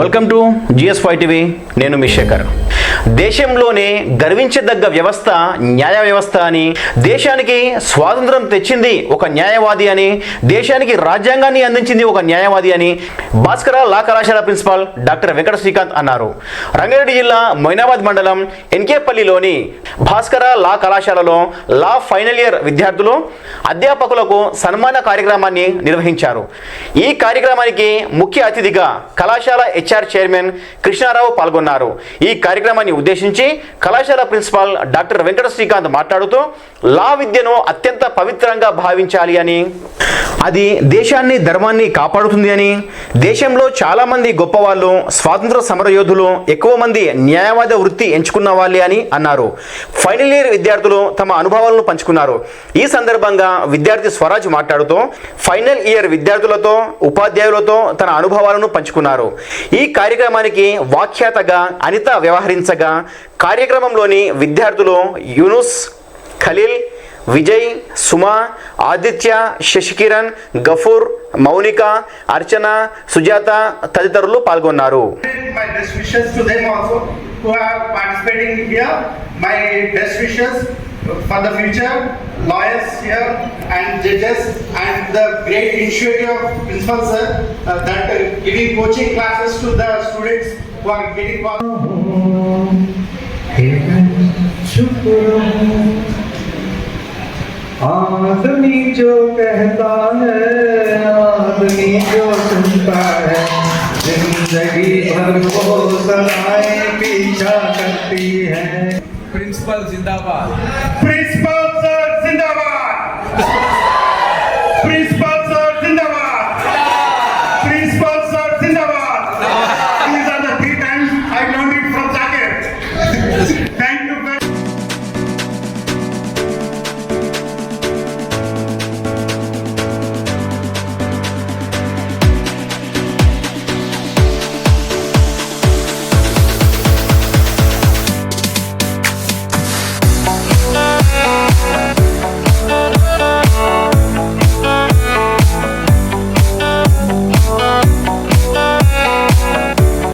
Welcome to GS five TV. నేను మీ శేఖర్. దేశంలోనే గర్వించదగ్గ వ్యవస్థ న్యాయ వ్యవస్థ అని. దేశానికి స్వాతంత్రం తెచ్చింది ఒక న్యాయవాది అని. దేశానికి రాజ్యాంగాన్ని అందించింది ఒక న్యాయవాది అని. భాస్కర లా కళాశాల ప్రిన్సిపాల్ డాక్టర్ వెంకట శ్రీకాంత్ అన్నారు. రంగారెడ్డి జిల్లా మొయినాబాద్ మండలం ఎన్కేపల్లిలోని భాస్కర లా కళాశాలలో లా ఫైనల్ ఇయర్ విద్యార్థులు అధ్యాపకులకు సన్మాన కార్యక్రమాన్ని నిర్వహించారు. ఈ కార్యక్రమానికి ముఖ్య అతిథిగా కళాశాల హెచ్ఆర్ చైర్మన్ కృష్ణారావు పాల్గొన్నారు. ఈ కార్యక్రమాన్ని ఉద్దేశించి కళాశాల ప్రిన్సిపాల్ డాక్టర్ వెంకట శ్రీకాంత్ మాట్లాడుతూ లా విద్యను అత్యంత పవిత్రంగా భావించాలి అని. అది దేశాన్ని ధర్మాన్ని కాపాడుతుంది అని. దేశంలో చాలామంది గొప్పవాళ్ళు స్వాతంత్ర సమరయోధులు ఎక్కువ మంది న్యాయవాద వృత్తి ఎంచుకున్న వాళ్ళే అని అన్నారు. ఫైనల్ ఇయర్ విద్యార్థులు తమ అనుభవాలను పంచుకున్నారు. ఈ సందర్భంగా విద్యార్థి స్వరాజ్ మాట్లాడుతూ ఫైనల్ ఇయర్ విద్యార్థులతో ఉపాధ్యాయులతో తన అనుభవాలను పంచుకున్నారు. ఈ కార్యక్రమానికి వాఖ్యాతగా అనిత వ్యవహరించగా కార్యక్రమంలోని విద్యార్థులు యూనుస్ ఖలీల్ విజయ్ సుమా ఆదిత్య శశికిరణ్ గఫూర్ మౌనిక అర్చన సుజాత తదితరులు పాల్గొన్నారు for the future, lawyers here and judges and the great initiative of principal sir uh, that uh, giving coaching classes to the students आदमी जो कहता है आदमी जो सुनता है ज़िंदगी भर वो सलाए पीछा करती है प्रिंसिपल जिंदाबाद।